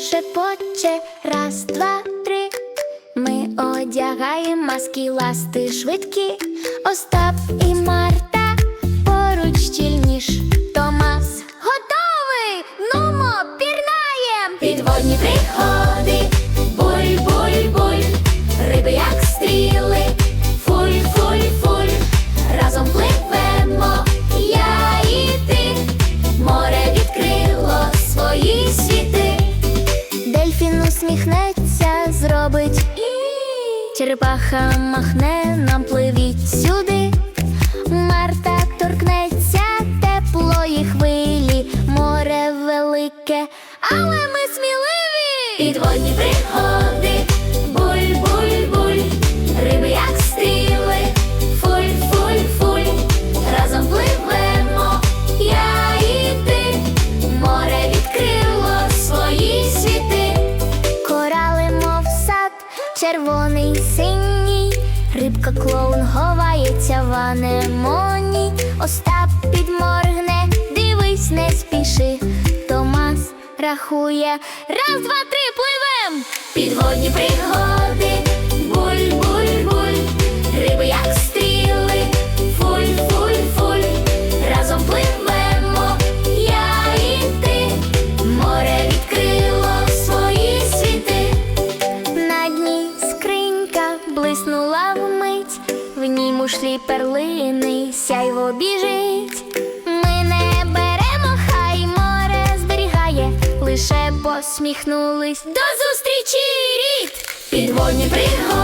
шепоче, раз, два, три. Ми одягаємо маски, ласти швидкі. Остап і Марта поруч щільніш. Томас готовий. Нумо, пірнаєм. Підводні пригоди. Усміхнеться, зробить і черепаха махне, нам пливіть сюди. Марта торкнеться теплої хвилі, море велике, але ми сміливі. Підводні пригоди, червоний, синій, рибка клоун ховається в анемоні. Остап підморгне, дивись, не спіши. Томас рахує, раз, два, три, пливем. Підводні пригоди, блиснула вмить, в ній мушлі перлини, сяйво біжить. Ми не беремо, хай море зберігає, лише посміхнулись. До зустрічі, рід! Підводні пригоди,